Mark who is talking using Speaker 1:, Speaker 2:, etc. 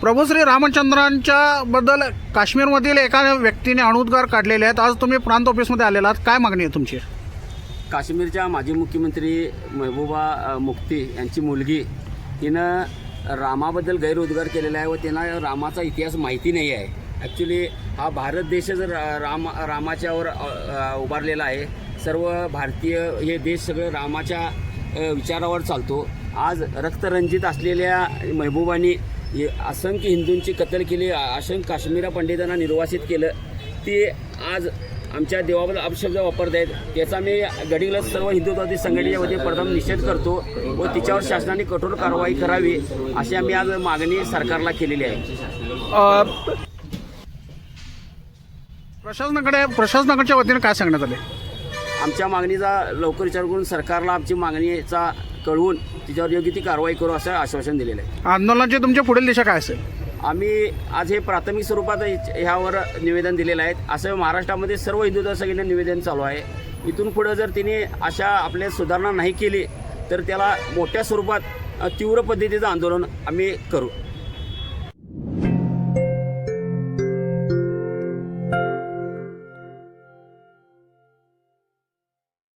Speaker 1: प्रभूश्री रामचंद्रांच्या बद्दल काश्मीरमधील एका व्यक्तीने अणुद्गार काढलेले आहेत. आज तुम्ही प्रांत ऑफिसमध्ये आलेला आहात. काय मागणी आहे तुमची?
Speaker 2: काश्मीरच्या माजी मुख्यमंत्री महबूबा मुफ्ती यांची मुलगी तिनं रामाबद्दल गैरउद्गार केलेला आहे व तिला रामाचा इतिहास माहिती नाही आहे. ॲक्च्युली हा भारत देशच राम रामाच्यावर उभारलेला आहे सर्व भारतीय हे देश सगळं रामाच्या विचारावर चालतो. आज रक्तरंजित असलेल्या महबूबानी असंख्य हिंदूंची कत्तल केली असंख्य काश्मीरा पंडितांना निर्वासित केलं. ते आज आमच्या देवाबद्दल अपशब्द वापरत आहेत त्याचा मी गडीला सर्व हिंदुत्वादी संघटनेच्या वतीने प्रथम निषेध करतो व तिच्यावर शासनाने कठोर कारवाई करावी अशी आम्ही आज मागणी सरकारला केलेली आहे.
Speaker 1: प्रशासनाकडे प्रशासनाकडच्या वतीने काय सांगण्यात आले?
Speaker 2: आमच्या मागणीचा लवकर विचार करून सरकारला आमची मागणीचा कळवून तिच्यावर योग्य ती कारवाई करू असं आश्वासन दिलेलं आहे.
Speaker 1: आंदोलनाची तुमची पुढील दिशा काय असेल?
Speaker 2: आम्ही आज हे प्राथमिक स्वरूपात ह्यावर निवेदन दिलेलं आहे. असं महाराष्ट्रामध्ये सर्व हिंदुत्व संघटना निवेदन चालू आहे. इथून पुढं जर तिने अशा आपल्या सुधारणा नाही केली तर त्याला मोठ्या स्वरूपात तीव्र पद्धतीचं आंदोलन आम्ही करू.